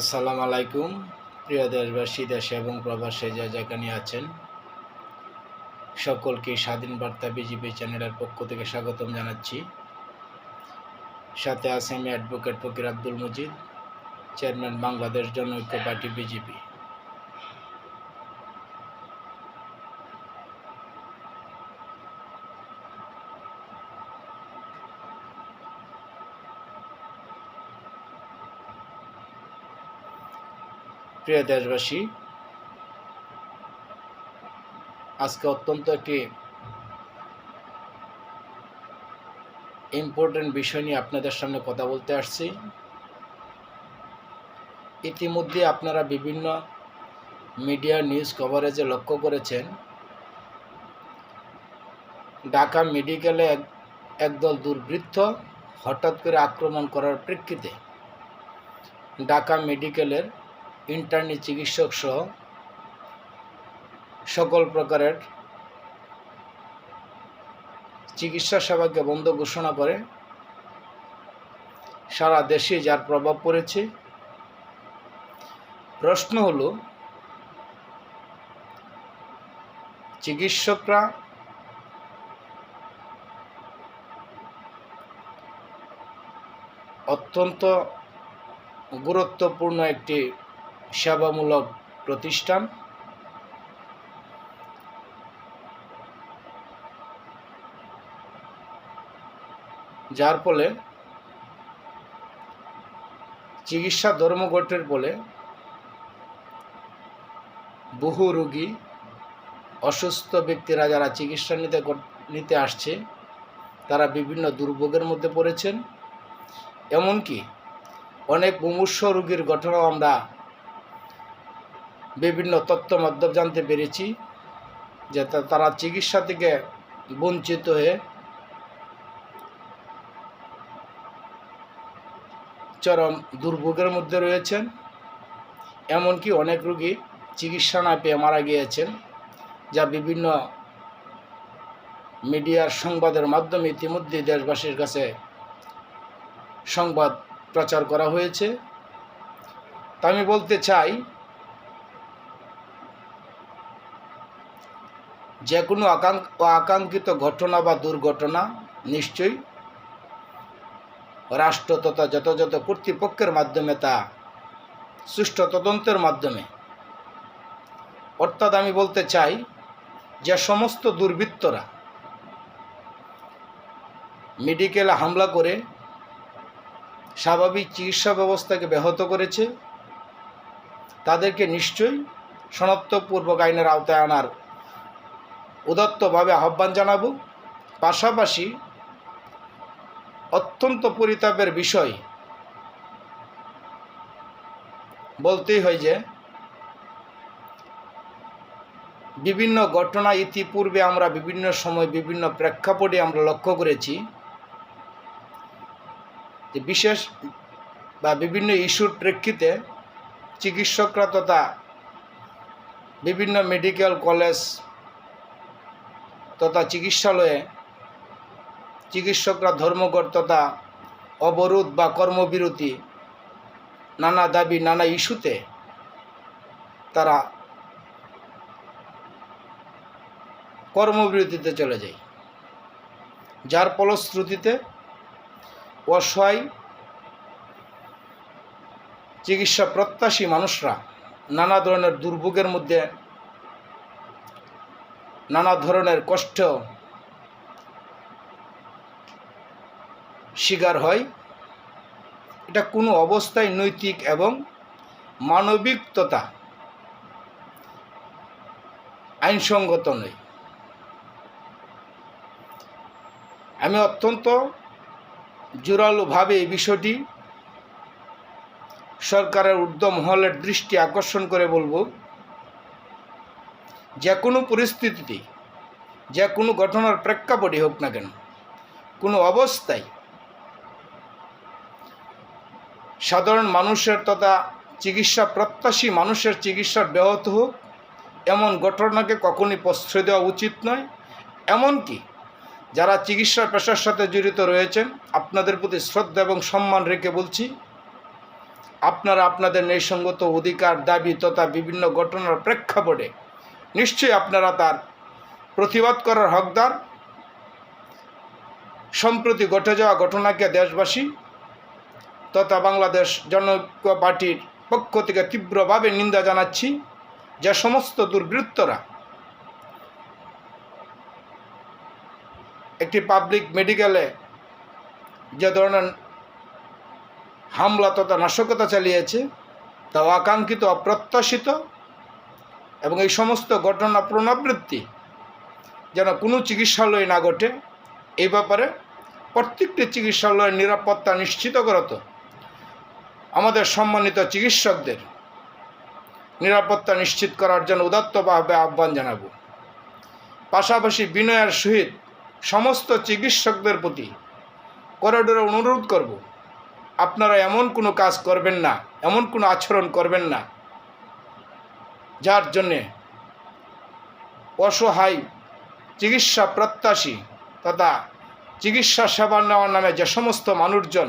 আসসালামু আলাইকুম, প্রিয় দেশবাসী, দেশে এবং প্রবাসে যা যেখানে আছেন। সকলকে স্বাধীন বার্তা বিজেপি চ্যানেলের পক্ষ থেকে স্বাগতম জানাচ্ছি। সাথে আছে আমি advocate Fakir Abdul Majid, chairman Bangladesh Janaikya party BJP প্রিয় দেশবাসী, আজকে অত্যন্ত একটি ইম্পর্টেন্ট বিষয় নিয়ে আপনাদের সামনে কথা বলতে আসছি। ইতিমধ্যে আপনারা বিভিন্ন মিডিয়া নিউজ কভারেজে লক্ষ্য করেছেন, ঢাকা মেডিকেলে এক, একদল দুর্বৃত্ত হঠাৎ করে আক্রমণ করার প্রেক্ষিতে ঢাকা মেডিকেলের ইন্টার্নি চিকিৎসক সহ সকল প্রকারের চিকিৎসা সেবাকে বন্ধ ঘোষণা করে সারা দেশে যার প্রভাব পড়েছে। প্রশ্ন হলো, চিকিৎসকরা অত্যন্ত গুরুত্বপূর্ণ একটি সেবামূলক প্রতিষ্ঠান। যার ফলে চিকিৎসা ধর্মঘটের ফলে বহু রোগী, অসুস্থ ব্যক্তিরা যারা চিকিৎসা নিতে নিতে আসছে, তারা বিভিন্ন দুর্ভোগের মধ্যে পড়েছেন। এমনকি অনেক মুমূর্ষ রোগীর ঘটনাও আমরা বিভিন্ন তথ্য মাধ্যম জানতে পেরেছি যে তারা চিকিৎসা থেকে বঞ্চিত হয়ে চরম দুর্ভোগের মধ্যে রয়েছেন। এমনকি অনেক রোগী চিকিৎসা না পেয়ে মারা গিয়েছেন, যা বিভিন্ন মিডিয়ার সংবাদের মাধ্যমে ইতিমধ্যে দেশবাসীর কাছে সংবাদ প্রচার করা হয়েছে। তা আমি বলতে চাই যে কোনো আকাঙ্ক, আকাঙ্ক্ষিত ঘটনা বা দুর্ঘটনা নিশ্চয়ই রাষ্ট্র তথা যথাযথ কর্তৃপক্ষের মাধ্যমে তা সুষ্ঠু তদন্তের মাধ্যমে। অর্থাৎ আমি বলতে চাই যে সমস্ত দুর্বৃত্তরা মেডিকেলে হামলা করে স্বাভাবিক চিকিৎসা ব্যবস্থাকে ব্যাহত করেছে, তাদেরকে নিশ্চয়ই শনাক্তপূর্বক আইনের আওতায় আনার উদাত্তভাবে আহ্বান জানাব। পাশাপাশি অত্যন্ত পরিতাপের বিষয় বলতেই হয় যে, বিভিন্ন ঘটনা ইতিপূর্বে আমরা বিভিন্ন সময় বিভিন্ন প্রেক্ষাপটে আমরা লক্ষ্য করেছি যে বিশেষ বা বিভিন্ন ইস্যুর প্রেক্ষিতে চিকিৎসকরা তথা বিভিন্ন মেডিকেল কলেজ তথা চিকিৎসালয়ে চিকিৎসকরা ধর্মঘট তথা অবরোধ বা কর্মবিরতি, নানা দাবি, নানা ইস্যুতে তারা কর্মবিরতিতে চলে যায়। যার ফলশ্রুতিতে অসহায় চিকিৎসা প্রত্যাশী মানুষরা নানা ধরনের দুর্ভোগের মধ্যে নানা ধরনের কষ্ট শিকার হয়। এটা কোনো অবস্থায় নৈতিক এবং মানবিক তথা আইনসঙ্গত নয়। আমি অত্যন্ত জোরালোভাবে এই বিষয়টি সরকারের ঊর্ধ্ব মহলের দৃষ্টি আকর্ষণ করে বলব। যে কোনো পরিস্থিতিতে যে কোনো ঘটনার প্রেক্ষাপটে হোক না কেন, কোনো অবস্থায় সাধারণ মানুষের তথা চিকিৎসা, প্রত্যাশী মানুষের চিকিৎসার ব্যাহত হোক, এমন ঘটনাকে কখনই প্রশ্রয় দেওয়া উচিত নয়। এমনকি যারা চিকিৎসা পেশার সাথে জড়িত রয়েছেন, আপনাদের প্রতি শ্রদ্ধা এবং সম্মান রেখে বলছি, আপনারা আপনাদের ন্যায়সঙ্গত অধিকার, দাবি তথা বিভিন্ন ঘটনার প্রেক্ষাপটে নিশ্চয়ই আপনারা তার প্রতিবাদ করার হকদার। সম্প্রতি ঘটে যাওয়া ঘটনাকে দেশবাসী তথা বাংলাদেশ জনৈক্য পার্টির পক্ষ থেকে তীব্রভাবে নিন্দা জানাচ্ছি যে সমস্ত দুর্বৃত্তরা একটি পাবলিক মেডিকেলে যে ধরনের হামলা তথা নাশকতা চালিয়েছে, তা আকাঙ্ক্ষিত অপ্রত্যাশিত এবং এই সমস্ত ঘটনা পুনরাবৃত্তি যেন কোনো চিকিৎসালয়ে না ঘটে এই ব্যাপারে প্রত্যেকটি চিকিৎসালয়ের নিরাপত্তা নিশ্চিত করত। আমাদের সম্মানিত চিকিৎসকদের নিরাপত্তা নিশ্চিত করার জন্য উদাত্তভাবে আহ্বান জানাব। পাশাপাশি বিনয়ের সহিত সমস্ত চিকিৎসকদের প্রতি করিডোরে অনুরোধ করব, আপনারা এমন কোনো কাজ করবেন না, এমন কোনো আচরণ করবেন না যার জন্যে অসহায় চিকিৎসা প্রত্যাশী তথা চিকিৎসা সেবা নেওয়ার নামে যে সমস্ত মানুষজন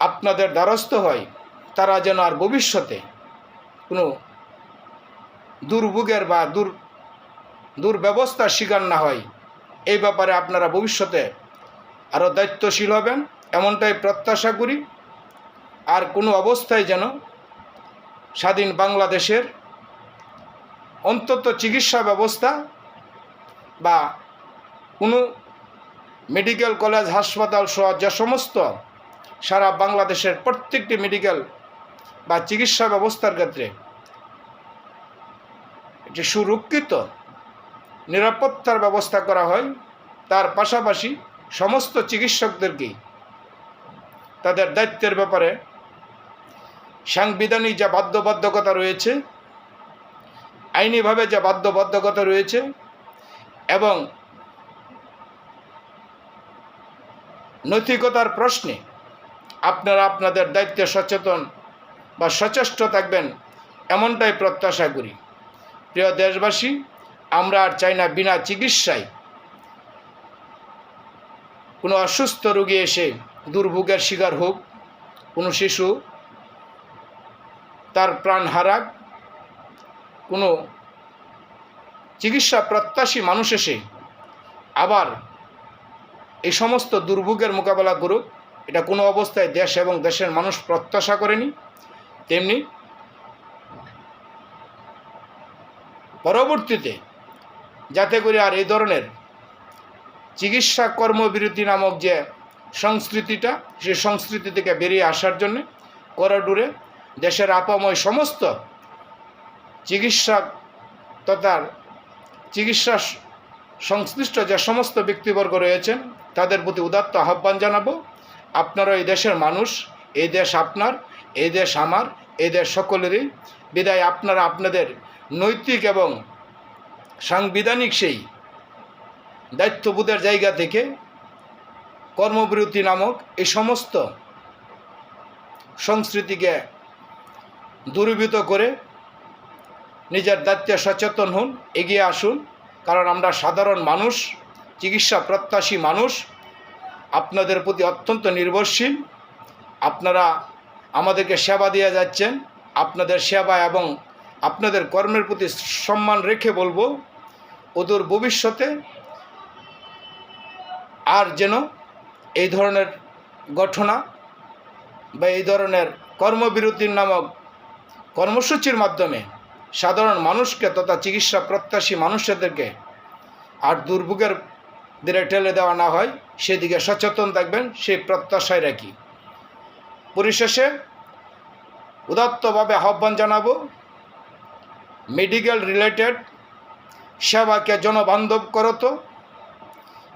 আপনাদের দ্বারস্থ হয়, তারা যেন আর ভবিষ্যতে কোনো দুর্ভোগের বা দুর, দুর্ব্যবস্থার শিকার না হয়। এই ব্যাপারে আপনারা ভবিষ্যতে আরও দায়িত্বশীল হবেন। এমনটাই প্রত্যাশা করি। আর কোনো অবস্থায় যেন স্বাধীন বাংলাদেশের অন্তত চিকিৎসা ব্যবস্থা বা কোনো মেডিকেল কলেজ, হাসপাতাল সহ যে সমস্ত সারা বাংলাদেশের প্রত্যেকটি মেডিকেল বা চিকিৎসা ব্যবস্থার ক্ষেত্রে একটি সুরক্ষিত, নিরাপত্তার ব্যবস্থা করা হয়, তার পাশাপাশি সমস্ত চিকিৎসকদেরকেই তাদের দায়িত্বের ব্যাপারে সাংবিধানিক যা বাধ্যবাধকতা রয়েছে, আইনিভাবে যা বাধ্যবাধকতা রয়েছে এবং নৈতিকতার প্রশ্নে আপনারা আপনাদের দায়িত্বে সচেতন বা সচেষ্ট থাকবেন এমনটাই প্রত্যাশা করি। প্রিয় দেশবাসী, আমরা আর চাই না বিনা চিকিৎসায় কোনো অসুস্থ রোগী এসে দুর্ভোগের শিকার হোক, কোনো শিশু তার প্রাণ হারাক। কোনো চিকিৎসা প্রত্যাশী মানুষ এসে আবার এই সমস্ত দুর্ভোগের মোকাবেলা করুক, এটা কোনো অবস্থায় দেশ এবং দেশের মানুষ প্রত্যাশা করেনি। তেমনি পরবর্তীতে যাতে করে আর এই ধরনের চিকিৎসা কর্মবিরতি নামক যে সংস্কৃতিটা সেই সংস্কৃতি থেকে বেরিয়ে আসার জন্য করিডোরে দেশের আপাময় সমস্ত চিকিৎসা তথা চিকিৎসা সংশ্লিষ্ট যে সমস্ত ব্যক্তিবর্গ রয়েছেন, তাদের প্রতি উদাত্ত আহ্বান জানাব। আপনারা এই দেশের মানুষ, এই দেশ আপনার, এই দেশ আমার, এই দেশ সকলেরই। বিদায়, আপনারা আপনাদের নৈতিক এবং সাংবিধানিক সেই দায়িত্ববোধের জায়গা থেকে কর্মবিরতি নামক এই সমস্ত সংস্কৃতিকে দূরীভূত করে নিজের দায়িত্বে সচেতন হন, এগিয়ে আসুন। কারণ আমরা সাধারণ মানুষ, চিকিৎসা প্রত্যাশী মানুষ। আপনাদের প্রতি অত্যন্ত নির্ভরশীল। আপনারা আমাদেরকে সেবা দিয়ে যাচ্ছেন। আপনাদের সেবা এবং আপনাদের কর্মের প্রতি সম্মান রেখে বলব, ওদের ভবিষ্যতে আর যেন এই ধরনের ঘটনা বা এই ধরনের কর্মবিরতির নামক কর্মসূচির মাধ্যমে সাধারণ মানুষকে তথা চিকিৎসা প্রত্যাশী মানুষদেরকে আর দুর্ভোগের দিকে ঠেলে দেওয়া না হয়, সেদিকে সচেতন থাকবেন, সেই প্রত্যাশায় রাখি। পরিশেষে উদাত্তভাবে আহ্বান জানাব, মেডিকেল রিলেটেড সেবাকে জনবান্ধব করতো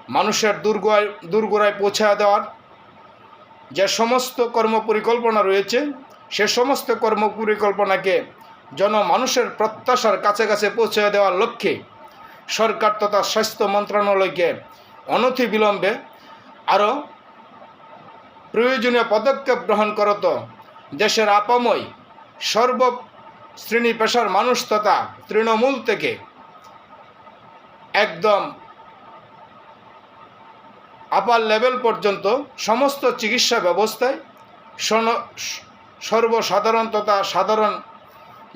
মানুষের দুর্গায় দুর্গোড়ায় পৌঁছা দেওয়ার যে সমস্ত কর্মপরিকল্পনা রয়েছে সে সমস্ত কর্মপরিকল্পনাকে জনমানুষের প্রত্যাশার কাছে কাছে পৌঁছে দেওয়ার লক্ষ্যে সরকার তথা স্বাস্থ্য মন্ত্রণালয়কে অনথি বিলম্বে আরও প্রয়োজনীয় পদক্ষেপ গ্রহণ করত। দেশের আপাময় সর্ব শ্রেণি পেশার মানুষ তথা তৃণমূল থেকে একদম আপার লেভেল পর্যন্ত সমস্ত চিকিৎসা ব্যবস্থায় সর্বসাধারণ তথা সাধারণ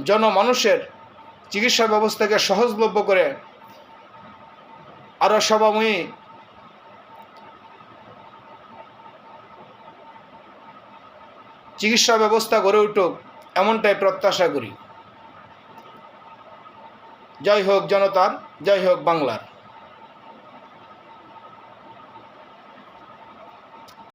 জনমানুষের চিকিৎসা ব্যবস্থাকে সহজলভ্য করে আরও সবাময়ী চিকিৎসা ব্যবস্থা গড়ে উঠুক এমনটাই প্রত্যাশা করি। জয় হোক জনতার, জয় হোক বাংলার।